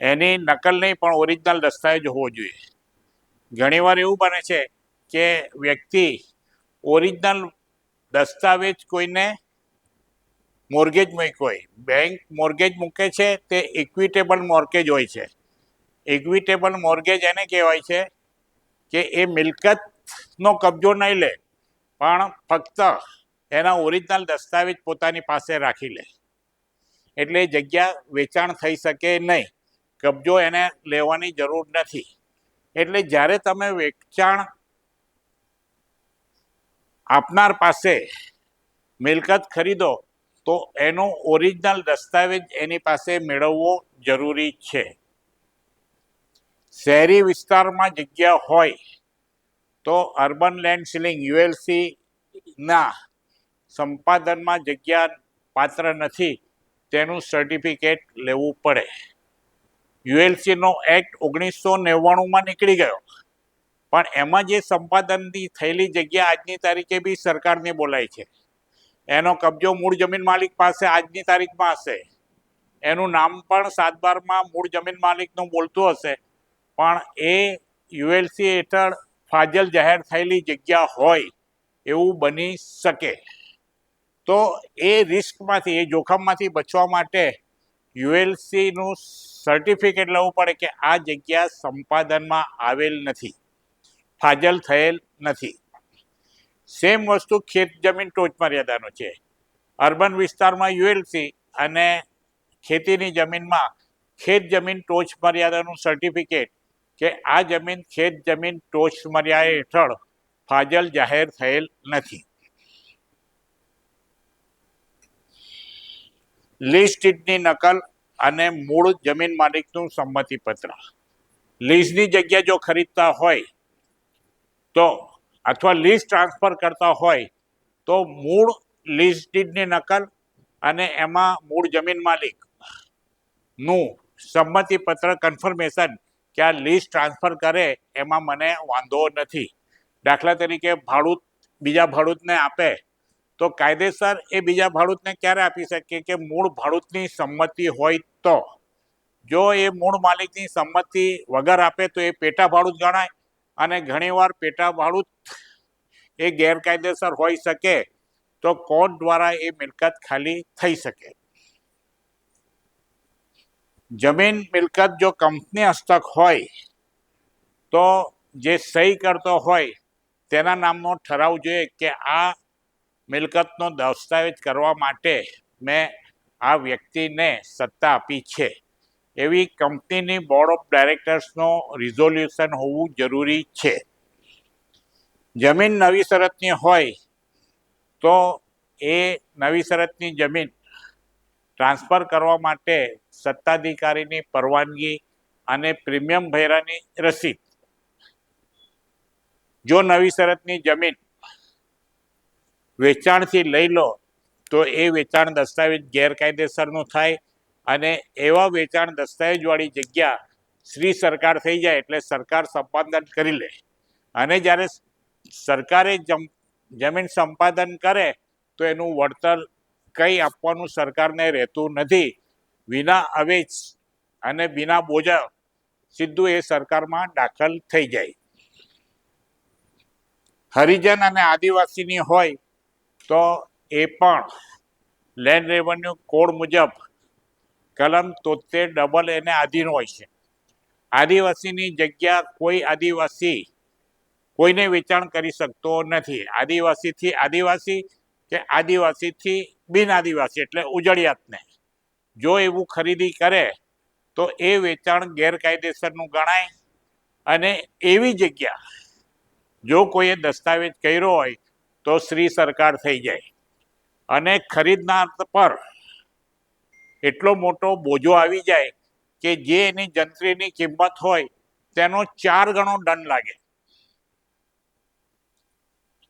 એની નકલ નહીં, પણ ઓરિજિનલ દસ્તાવેજ હોવો જોઈએ. ઘણીવાર એવું બને છે કે વ્યક્તિ ઓરિજિનલ દસ્તાવેજ કોઈને મોર્ગેજ મૂક્યો હોય. બેંક મોર્ગેજ મૂકે છે, તે ઇક્વિટેબલ મોર્ગેજ હોય છે. ઇક્વિટેબલ મોર્ગેજ એને કહેવાય છે કે એ મિલકતનો કબજો નહીં લે, પણ ફક્ત એના ઓરિજિનલ દસ્તાવેજ પોતાની પાસે રાખી લે. એટલે જગ્યા વેચાણ થઈ શકે નહીં. કબજો એને લેવાની જરૂર નથી. એટલે જ્યારે તમે વેચાણ આપનાર પાસે મિલકત ખરીદો, તો એનો ઓરિજિનલ દસ્તાવેજ એની પાસે મેળવવો જરૂરી છે. શહેરી વિસ્તારમાં જગ્યા હોય, તો અર્બન લેન્ડ સીલિંગ યુએલસીના સંપાદનમાં જગ્યા પાત્ર નથી. તેનું સર્ટિફિકેટ લેવું પડે. યુએલસીનો એક્ટ ઓગણીસો નેવ્વાણુંમાં નીકળી ગયો. પણ એમાં જે સંપાદનની થયેલી જગ્યા આજની તારીખે બી સરકારને બોલાય છે. એનો કબજો મૂળ જમીન માલિક પાસે આજની તારીખમાં હશે. એનું નામ પણ સાતબારમાં મૂળ જમીન માલિકનું બોલતું હશે. પણ એ યુએલસી હેઠળ ફાજલ જાહેર થયેલી જગ્યા હોય એવું બની શકે. તો એ રિસ્કમાંથી, એ જોખમમાંથી બચવા માટે યુએલસીનું સર્ટિફિકેટ લેવું પડે કે આ જગ્યા સંપાદનમાં આવેલ નથી. ફાજલ થયેલ નથી. સેમ વસ્તુ ખેત જમીન ટોચ મર્યાદાનો છે. અર્બન વિસ્તારમાં યુએલસી અને ખેતીની જમીનમાં ખેત જમીન ટોચ મર્યાદાનું સર્ટિફિકેટ કે આ જમીન ખેત જમીન ટોચ મર્યાદા હેઠળ ફાજલ જાહેર થયેલ નથી. લિસ્ટની નકલ અને મૂળ જમીન માલિકનું સંમતિપત્ર. લીઝની જગ્યા જો ખરીદતા હોય, તો અથવા લીઝ ટ્રાન્સફર કરતા હોય, તો મૂળ લીઝ ડીડની નકલ અને એમાં મૂળ જમીન માલિકનું સંમતિપત્ર કન્ફર્મેશન કે આ લીઝ ટ્રાન્સફર કરે, એમાં મને વાંધો નથી. દાખલા તરીકે ભાડૂત, બીજા ભાડૂતને આપે તો કાયદેસર એ બીજા ભાડૂતને ક્યારે આપી શકે કે મૂળ ભાડૂતની સંમતિ હોય તો? જો એ મૂળ માલિકની સંમતિ વગર આપે તો એ પેટા ભાડૂત ગણાય અને ઘણીવાર પેટા ભાડૂત એ ગેરકાયદેસર હોઈ શકે તો કોર્ટ દ્વારા એ મિલકત ખાલી થઈ શકે. જમીન મિલકત જો કંપની હસ્તક હોય તો જે સહી કરતો હોય તેના નામનો ઠરાવ જોઈએ કે આ મિલકતનો દસ્તાવેજ કરવા માટે મેં આ વ્યક્તિને સત્તા આપી છે. એવી કંપનીની બોર્ડ ઓફ ડાયરેક્ટર્સનો રિઝોલ્યુશન હોવું જરૂરી છે. જમીન નવી શરતની હોય તો એ નવી શરતની જમીન ટ્રાન્સફર કરવા માટે સત્તાધિકારીની પરવાનગી અને પ્રીમિયમ ભૈરાની રસીદ. જો નવી શરતની જમીન વેચાણથી લઈ લો, તો એ વેચાણ દસ્તાવેજ ગેરકાયદેસરનું થાય અને એવા વેચાણ દસ્તાવેજવાળી જગ્યા શ્રી સરકાર થઈ જાય એટલે સરકાર સંપાદન કરી લે. અને જ્યારે સરકારે જમ, જમીન સંપાદન કરે, તો એનું વળતર કંઈ આપવાનું સરકારને રહેતું નથી. વિના અવેજ અને વિના બોજા સીધું એ સરકારમાં દાખલ થઈ જાય. હરિજન અને આદિવાસીની હોય તો એ પણ લેન્ડ રેવન્યુ કોડ મુજબ કલમ તોતેર ડબલ એને આધીન હોય છે. આદિવાસીની જગ્યા કોઈ આદિવાસી કોઈને વેચાણ કરી શકતો નથી. આદિવાસીથી આદિવાસી કે આદિવાસીથી બિન આદિવાસી એટલે ઉજળિયાતને. જો એવું ખરીદી કરે તો એ વેચાણ ગેરકાયદેસરનું ગણાય અને એવી જગ્યા જો કોઈએ દસ્તાવેજ કર્યો હોય તો શ્રી સરકાર થઈ જાય. અને ખરીદનાર પર એટલો મોટો બોજો આવી જાય કે જે એની જંત્રીની કિંમત હોય તેનો ચાર ગણો દંડ લાગે.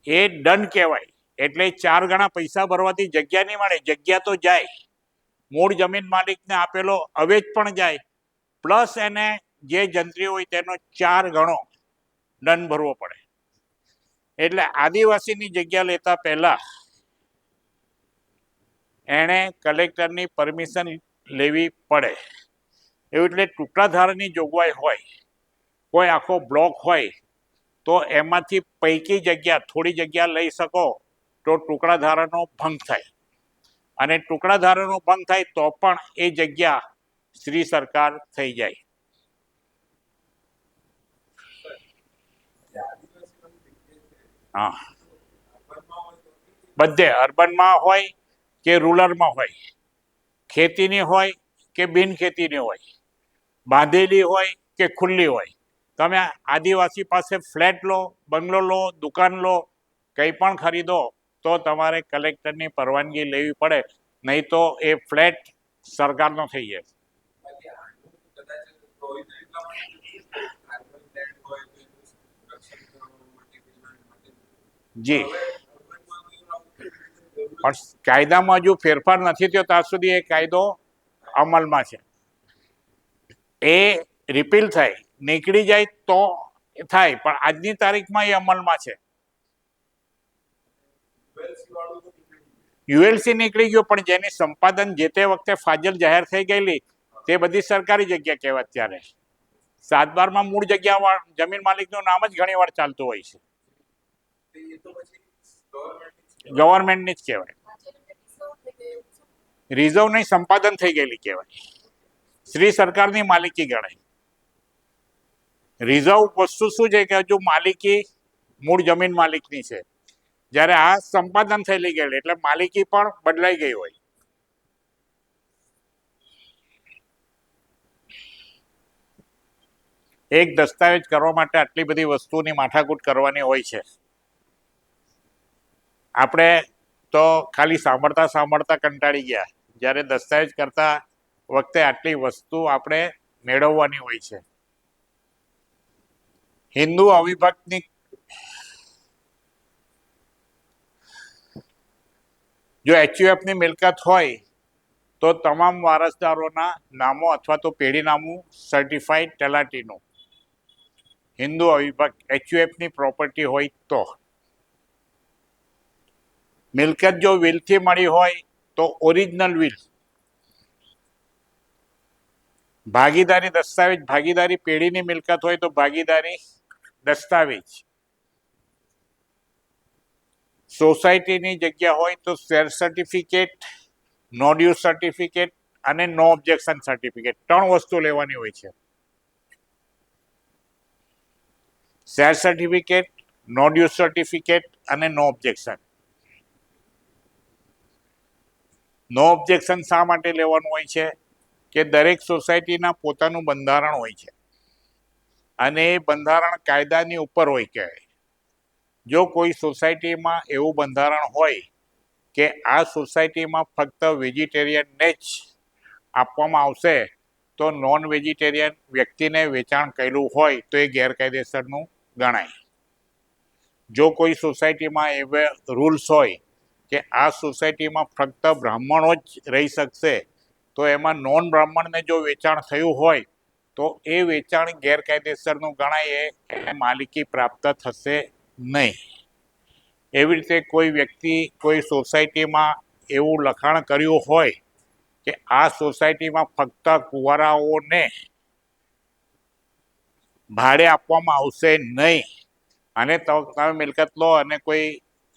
એ દંડ કહેવાય. એટલે ચાર ગણા પૈસા ભરવાથી જગ્યા નહીં મળે. જગ્યા તો જાય. મૂળ જમીન માલિકને આપેલો અવેજ પણ જાય. પ્લસ એને જે જંત્રી હોય તેનો ચાર ગણો દંડ ભરવો પડે. એટલે આદિવાસીની જગ્યા લેતા પહેલા એણે કલેક્ટરની પરમિશન લેવી પડે. એવું એટલે ટુકડાધારાની જોગવાઈ હોય, કોઈ આખો બ્લોક હોય, તો એમાંથી પૈકી જગ્યા, થોડી જગ્યા લઈ શકો તો ટુકડાધારાનો ભંગ થાય. અને ટુકડાધારાનો ભંગ થાય તો પણ એ જગ્યા શ્રી સરકાર થઈ જાય. હા. બધે અર્બનમાં હોય કે રૂરલમાં હોય. ખેતીની હોય કે બિન ખેતીની હોય. બાંધેલી હોય કે ખુલ્લી હોય. તમે આદિવાસી પાસે ફ્લેટ લો, બંગલો લો, દુકાન લો, કંઈ પણ ખરીદો, તો તમારે કલેક્ટરની પરવાનગી લેવી પડે. નહીં તો એ ફ્લેટ સરકારનો થઈ જાય બાકી આનું કદાચ પ્રોવિઝન એટલા માટે થયું છે કે કાર્બન લેન્ડ હોય તો એનું રક્ષણ કરવા માટે પેલા માટે જી. પણ કાયદામાં હજુ ફેરફાર નથી થયો, ત્યાં સુધી એ કાયદો અમલમાં છે. એ રિપીલ થાય, નીકળી જાય તો થાય, પણ આજની તારીખમાં એ અમલમાં છે. યુએલસી નીકળી ગયું, પણ જેની સંપાદન જે તે વખતે ફાજલ જાહેર થઈ ગયેલી, તે બધી સરકારી જગ્યા કહેવાય અત્યારે સાત બારમાં મૂળ જગ્યા, જમીન માલિકનું નામ જ ઘણી વાર ચાલતું હોય છે તે એ તો પછી ગવર્મેન્ટ ગવર્મેન્ટની જ કહેવાય. રિઝર્વની સંપાદન થઈ ગયેલી કહેવાય. શ્રી સરકારની માલિકી ગણાય. રિઝર્વ વસ્તુ શું છે કે હજુ માલિકી મૂળ જમીન માલિકની છે. જ્યારે આ સંપાદન થયેલી ગયેલી, એટલે માલિકી પણ બદલાઈ ગઈ હોય. એક દસ્તાવેજ કરવા માટે આટલી બધી વસ્તુની માથાકૂટ કરવાની હોય છે. આપણે તો ખાલી સાંભળતા સાંભળતા કંટાળી ગયા. જ્યારે દસ્તાવેજ કરતા વખતે આટલી વસ્તુ આપણે મેળવવાની હોય છે. હિન્દુ અવિભક્તની જો એચયુએફની મિલકત હોય તો તમામ વારસદારોના નામો અથવા તો પેઢીનામું સર્ટિફાઈડ તલાટીનું. હિન્દુ અવિભક્ત, એચયુએફની પ્રોપર્ટી હોય તો. મિલકત જો વિલથી મળી હોય તો ઓરિજિનલ વિલ ભાગીદારી દસ્તાવેજ, ભાગીદારી પેઢીની મિલકત હોય તો ભાગીદારી દસ્તાવેજ. સોસાયટીની જગ્યા હોય તો share certificate, no due certificate અને નો ઓબ્જેક્શન સર્ટિફિકેટ. ત્રણ વસ્તુ લેવાની હોય છે. Share certificate, no due certificate અને નો ઓબ્જેક્શન. નો ઓબ્જેક્શન શા માટે લેવાનું હોય છે? કે દરેક સોસાયટીના પોતાનું બંધારણ હોય છે. અને એ બંધારણ કાયદાની ઉપર હોય કે જો કોઈ સોસાયટીમાં એવું બંધારણ હોય કે આ સોસાયટીમાં ફક્ત વેજીટેરિયનને જ આપવામાં આવશે, તો નોન વેજીટેરિયન વ્યક્તિને વેચાણ કર્યું હોય તો એ ગેરકાયદેસરનું ગણાય. જો કોઈ સોસાયટીમાં એવા રૂલ્સ હોય કે આ સોસાયટીમાં ફક્ત બ્રાહ્મણો જ રહી શકશે, તો એમાં નોન બ્રાહ્મણને જો વેચાણ થયું હોય, તો એ વેચાણ ગેરકાયદેસરનું ગણાય, એ માલિકી પ્રાપ્ત થશે નહીં. એવી રીતે કોઈ વ્યક્તિ કોઈ સોસાયટીમાં એવું લખાણ કર્યું હોય કે આ સોસાયટીમાં ફક્ત કુંવરાઓને ભાડે આપવામાં આવશે નહીં. અને તમે મિલકત લો અને કોઈ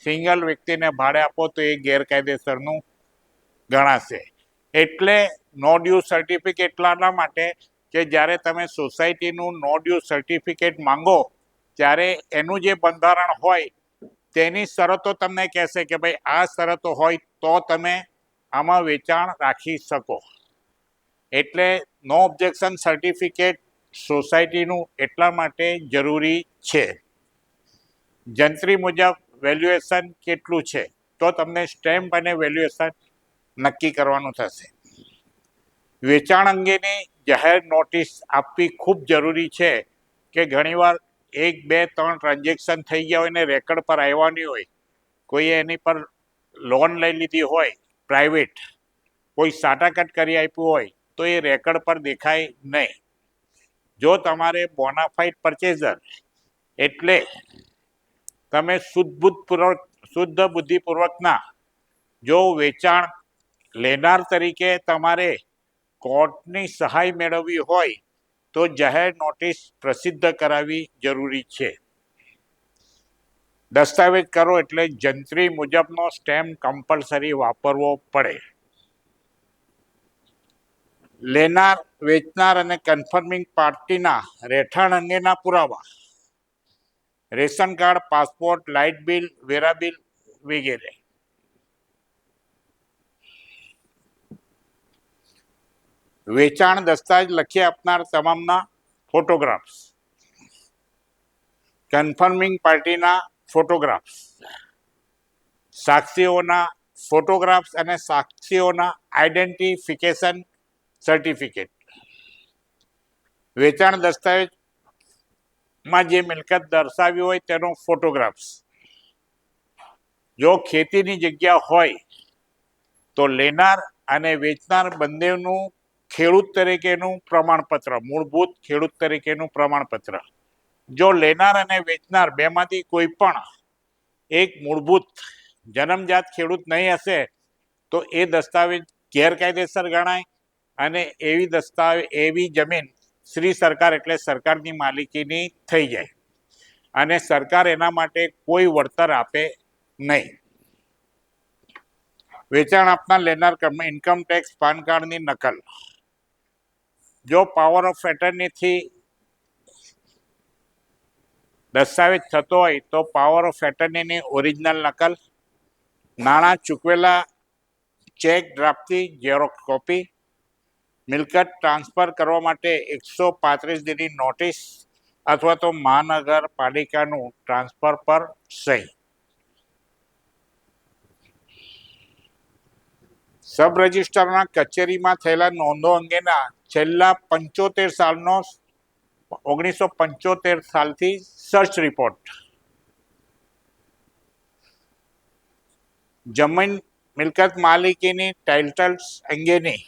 સિંગલ વ્યક્તિને ભાડે આપો તો એ ગેરકાયદેસરનું ગણાશે. એટલે નો ડ્યુ સર્ટિફિકેટ એટલાના માટે કે જ્યારે તમે સોસાયટીનું નો ડ્યુ સર્ટિફિકેટ માંગો, ત્યારે એનું જે બંધારણ હોય, તેની શરતો તમને કહેશે કે ભાઈ આ શરતો હોય તો તમે આમાં વેચાણ રાખી શકો. એટલે નો ઓબ્જેક્શન સર્ટિફિકેટ સોસાયટીનું એટલા માટે જરૂરી છે. જંત્રી મુજબ વેલ્યુએશન કેટલું છે? તો તમને સ્ટેમ્પ અને વેલ્યુએશન નક્કી કરવાનું થશે. વેચાણ અંગેની જાહેર નોટિસ આપવી ખૂબ જરૂરી છે કે ઘણીવાર એક, બે, ત્રણ ટ્રાન્ઝેક્શન થઈ ગયા હોય ને રેકર્ડ પર આવવાની હોય કોઈએ એની પર લોન લઈ લીધી હોય પ્રાઇવેટ કોઈ સાટાકટ કરી આપ્યું હોય, તો એ રેકર્ડ પર દેખાય નહીં. જો તમારે બોનાફાઇડ પરચેઝર એટલે તમે શુદ્ધ બુદ્ધપૂર્વક શુદ્ધ બુદ્ધિપૂર્વકના જો વેચાણ લેનાર તરીકે તમારે કોર્ટની સહાય મેળવવી હોય, તો જાહેર નોટિસ પ્રસિદ્ધ કરાવવી જરૂરી છે. દસ્તાવેજ કરો એટલે જંત્રી મુજબનો સ્ટેમ્પ કમ્પલસરી વાપરવો પડે. લેનાર, વેચનાર અને કન્ફર્મિંગ પાર્ટીના રહેઠાણ અંગેના પુરાવા. Ration card, passport, light bill, વેરા બિલ વગેરે. વેચાણ દસ્તાવેજ લખી આપનાર તમામના ફોટોગ્રાફ્સ. કન્ફર્મિંગ પાર્ટીના ફોટોગ્રાફ્સ. સાક્ષીઓના ફોટોગ્રાફ્સ અને સાક્ષીઓના આઈડેન્ટિફિકેશન સર્ટિફિકેટ. વેચાણ દસ્તાવેજમાં જે મિલકત દર્શાવી હોય તેનો ફોટોગ્રાફ્સ. જો ખેતીની જગ્યા હોય તો લેનાર અને વેચનાર બંનેનું ખેડૂત તરીકેનું પ્રમાણપત્ર, મૂળભૂત ખેડૂત તરીકેનું પ્રમાણપત્ર. જો લેનાર અને વેચનાર બેમાંથી કોઈ પણ એક મૂળભૂત જન્મજાત ખેડૂત નહીં હશે, તો એ દસ્તાવેજ ગેરકાયદેસર ગણાય અને એવી દસ્તાવેજ એવી જમીન શ્રી સરકાર એટલે સરકારની માલિકીની થઈ જાય. અને સરકાર એના માટે કોઈ વળતર આપે નહીં. વેચાણ આપનાર લેનાર ઇન્કમ ટેક્સ પાન કાર્ડની નકલ. જો પાવર ઓફ એટર્નીથી દસ્તાવેજ થતો હોય તો પાવર ઓફ એટર્નીની ઓરિજિનલ નકલ, નાણાં ચૂકવેલા ચેક ડ્રાફ્ટની ઝેરોક્સ કોપી મિલકત ટ્રાન્સફર કરવા માટે એકસો પાંત્રીસ દિનની નોટિસ અથવા તો મહાનગરપાલિકાનું ટ્રાન્સફર પર સહી. સબ રજિસ્ટ્રારના કચેરીમાં થયેલા નોંધો અંગેના છેલ્લા પંચોતેર સાલનો ઓગણીસો પંચોતેર સાલથી સર્ચ રિપોર્ટ જમીન મિલકત માલિકીની ટાઇટલ્સ અંગેની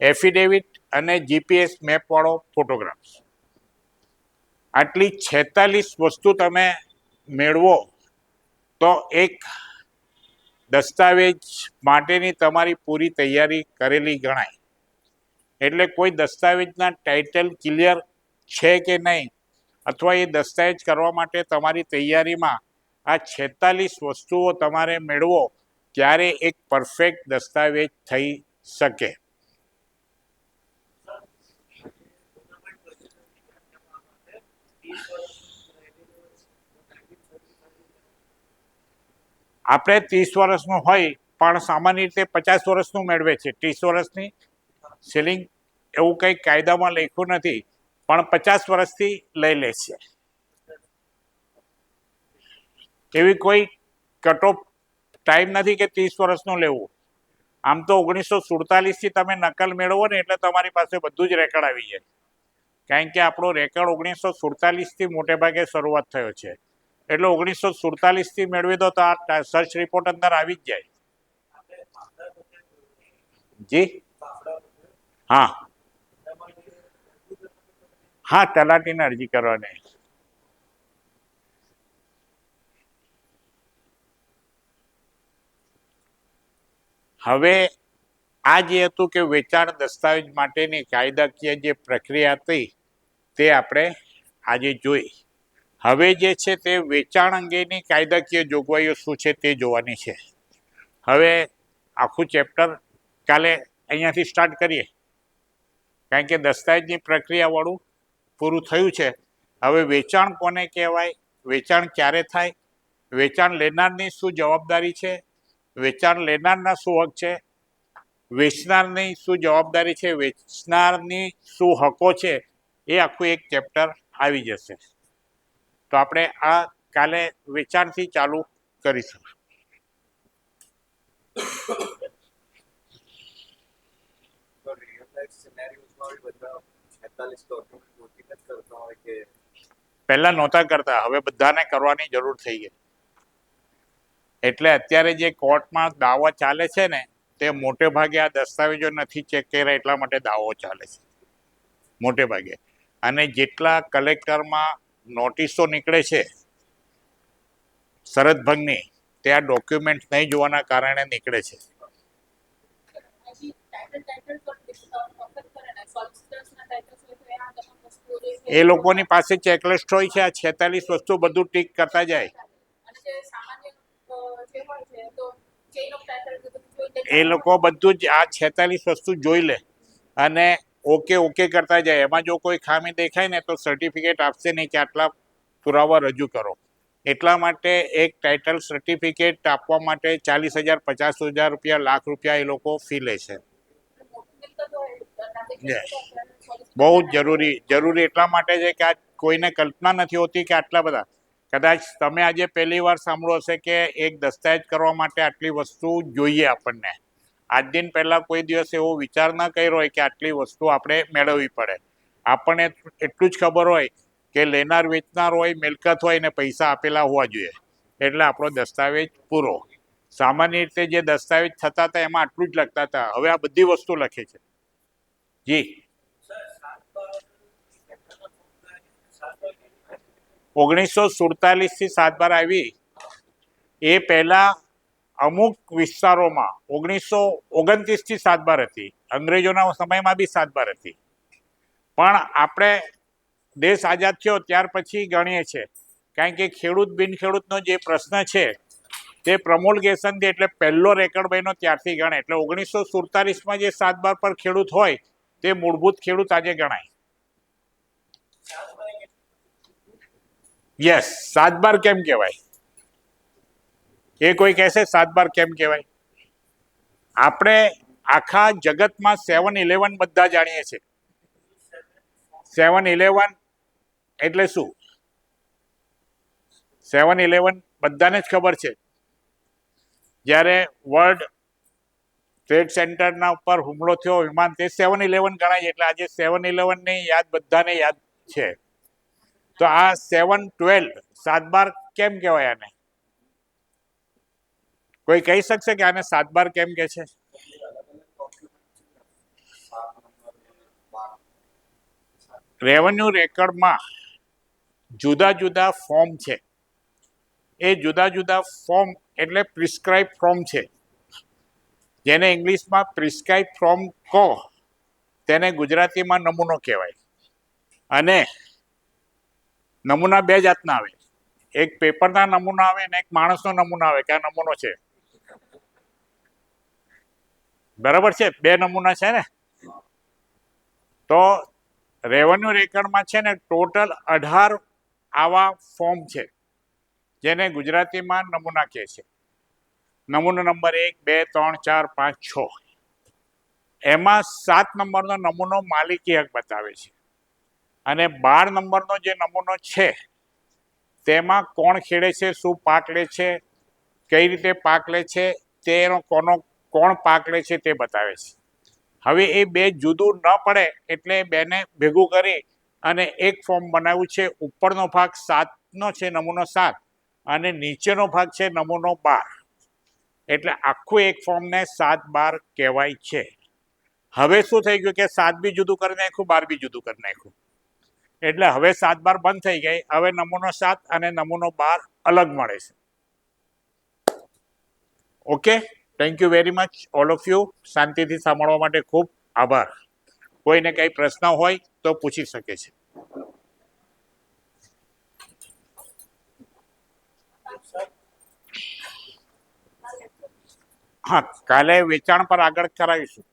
એફિડેવિટ અને જીપીએસ મેપવાળો ફોટોગ્રાફ્સ આટલી છેતાલીસ વસ્તુ તમે મેળવો તો એક દસ્તાવેજ માટેની તમારી પૂરી તૈયારી કરેલી ગણાય. એટલે કોઈ દસ્તાવેજના ટાઇટલ ક્લિયર છે કે નહીં અથવા એ દસ્તાવેજ કરવા માટે તમારી તૈયારીમાં આ છેતાલીસ વસ્તુઓ તમારે મેળવો, ત્યારે એક પરફેક્ટ દસ્તાવેજ થઈ શકે. આપણે ત્રીસ વર્ષનું હોય, પણ સામાન્ય રીતે પચાસ વર્ષનું મેળવે છે. ત્રીસ વર્ષની સિલિંગ એવું કંઈ કાયદામાં લખ્યું નથી, પણ પચાસ વર્ષથી લઈ લે છે. એવી કોઈ કટઓફ ટાઈમ નથી કે ત્રીસ વર્ષનું લેવું. આમ તો ઓગણીસો સુડતાલીસથી તમે નકલ મેળવો ને એટલે તમારી પાસે બધું જ રેકર્ડ આવી જાય. કારણ કે આપણો રેકર્ડ ઓગણીસો સુડતાલીસથી મોટે ભાગે શરૂઆત થયો છે. એટલે ઓગણીસો સુડતાલીસથી મેળવી દો તો આ સર્ચ રિપોર્ટ અંદર આવી જ જાય. જી? હા. હા, તલાટીને અરજી કરવાની. હવે, આ જે હતું કે વેચાણ દસ્તાવેજ માટેની કાયદાકીય જે પ્રક્રિયા હતી, તે આપણે આજે જોઈ. હવે જે છે તે વેચાણ અંગેની કાયદાકીય જોગવાઈઓ શું છે તે જોવાની છે. હવે આખું ચેપ્ટર કાલે અહીંયાથી સ્ટાર્ટ કરીએ. કારણ કે દસ્તાવેજની પ્રક્રિયાવાળું પૂરું થયું છે. હવે વેચાણ કોને કહેવાય? વેચાણ ક્યારે થાય? વેચાણ લેનારની શું જવાબદારી છે? વેચાણ લેનારના શું હક છે? વેચનારની શું જવાબદારી છે? વેચનારની શું હકો છે? એ આખું એક ચેપ્ટર આવી જશે. તો આપણે આ કાલે વેચાણથી ચાલુ કરીશું. પહેલા નહોતા કરતા, હવે બધાને કરવાની જરૂર થઈ ગઈ. એટલે અત્યારે જે કોર્ટમાં દાવા ચાલે છે ને, તે મોટે ભાગે આ દસ્તાવેજો નથી ચેક કર્યા એટલા માટે દાવો ચાલે છે. મોટે ભાગે. અને જેટલા કલેક્ટરમાં નોટિસો નીકળે છે શરત ભંગની, તે આ ડોક્યુમેન્ટ નહીં જોવાના કારણે નીકળે છે. એ લોકોની પાસે ચેકલિસ્ટ હોય છે, આ છેતાલીસ વસ્તુ બધું ટીક કરતા જાય. એ લોકો બધું જ આ છેતાલીસ વસ્તુ જોઈ લે અને ઓકે ઓકે કરતા જાય. એમાં જો કોઈ ખામી દેખાય ને તો સર્ટિફિકેટ આપશે નહીં કે આટલા પુરાવા રજૂ કરો. એટલા માટે એક ટાઇટલ સર્ટિફિકેટ આપવા માટે ચાલીસ હજાર, પચાસ હજાર રૂપિયા, લાખ રૂપિયા એ લોકો ફી લે છે. બહુ જ જરૂરી જરૂરી એટલા માટે છે કે આ કોઈને કલ્પના નથી હોતી કે આટલા બધા. કદાચ તમે આજે પહેલી વાર સાંભળો હશે કે એક દસ્તાવેજ કરવા માટે આટલી વસ્તુ જોઈએ આપણને. આજ દિન પહેલાં કોઈ દિવસ એવો વિચાર ના કર્યો હોય કે આટલી વસ્તુ આપણે મેળવવી પડે. આપણને એટલું જ ખબર હોય કે લેનાર, વેચનાર હોય, મિલકત હોય ને પૈસા આપેલા હોવા જોઈએ. એટલે આપણો દસ્તાવેજ પૂરો. સામાન્ય રીતે જે દસ્તાવેજ થતા હતા એમાં આટલું જ લખતા હતા. હવે આ બધી વસ્તુ લખે છે. જી. ઓગણીસો સુડતાલીસથી સાત બાર આવી. એ પહેલા અમુક વિસ્તારોમાં ઓગણીસો ઓગણત્રીસથી સાતબાર હતી. અંગ્રેજોના સમયમાં બી સાતબાર હતી. પણ આપણે દેશ આઝાદ થયો ત્યાર પછી ગણીએ છીએ. કારણ કે ખેડૂત બિનખેડૂતનો જે પ્રશ્ન છે, તે પ્રમોલગેશનથી એટલે પહેલો રેકર્ડ બન્યો ત્યારથી ગણે એટલે ઓગણીસો સુડતાલીસમાં જે સાત બાર પર ખેડૂત હોય, તે મૂળભૂત ખેડૂત આજે ગણાય. યસ સાતબાર કેમ કહેવાય? એ કોઈ કહેશે, સાત બાર કેમ કહેવાય? આપણે આખા જગતમાં સેવન ઇલેવન બધા જાણીએ છીએ. સેવન ઇલેવન એટલે શું? સેવન ઇલેવન બધાને જ ખબર છે. જ્યારે વર્લ્ડ ટ્રેડ સેન્ટરના ઉપર હુમલો થયો, વિમાન તે સેવન ઇલેવન ગણાય એટલે આજે સેવન ઇલેવનની યાદ બધાને યાદ છે. તો આ સેવન ટ્વેલ્વ સાત બાર કેમ કહેવાય આને? કોઈ કહી શકશે કે આને સાત બાર કેમ કે છે? રેવન્યુ રેકર્ડમાં જુદા જુદા ફોર્મ છે. એ જુદા જુદા ફોર્મ એટલે પ્રિસ્ક્રાઇબ ફોર્મ છે. જેને ઇંગ્લિશમાં પ્રિસ્ક્રાઇબ ફોર્મ કહો, તેને ગુજરાતીમાં નમૂનો કહેવાય. અને નમૂના બે જાતના આવે. એક પેપરના નમૂના આવે અને એક માણસનો નમૂના આવે, કે આ નમૂનો છે. બરાબર છે? બે નમૂના છે ને? તો રેવન્યુ રેકર્ડમાં છે ને ટોટલ અઢાર આવા ફોર્મ છે, જેને ગુજરાતીમાં નમૂના કહે છે. નમૂનો નંબર એક, બે, ત્રણ, ચાર, પાંચ, છ. એમાં સાત નંબરનો નમૂનો માલિકી હક બતાવે છે. અને બાર નંબરનો જે નમૂનો છે, તેમાં કોણ ખેડે છે, શું પાક લે છે, કઈ રીતે પાક લે છે, તેનો કોનો કોણ પાક લે છે તે બતાવે છે. હવે એ બે જુદું ન પડે એટલે બેને ભેગું કરી અને એક ફોર્મ બનાવ્યું છે ઉપરનો ભાગ સાતનો છે, નમૂનો સાત, અને નીચેનો ભાગ છે, નમૂનો બાર. એટલે આખું એક ફોર્મને સાત બાર કહેવાય છે. હવે શું થઈ ગયું કે સાત બી જુદું કરી નાખ્યું, બાર બી જુદું કરી નાખ્યું. એટલે હવે સાત બાર બંધ થઈ ગઈ, હવે નમૂનો સાત અને નમૂનો બાર અલગ મળે છે. Okay? Thank you very much all of you શાંતિથી સાંભળવા માટે ખૂબ આભાર. કોઈને કંઈ પ્રશ્ન હોય તો પૂછી શકે છે. હા, કાલે વેચાણ પર આગળ કરાવીશું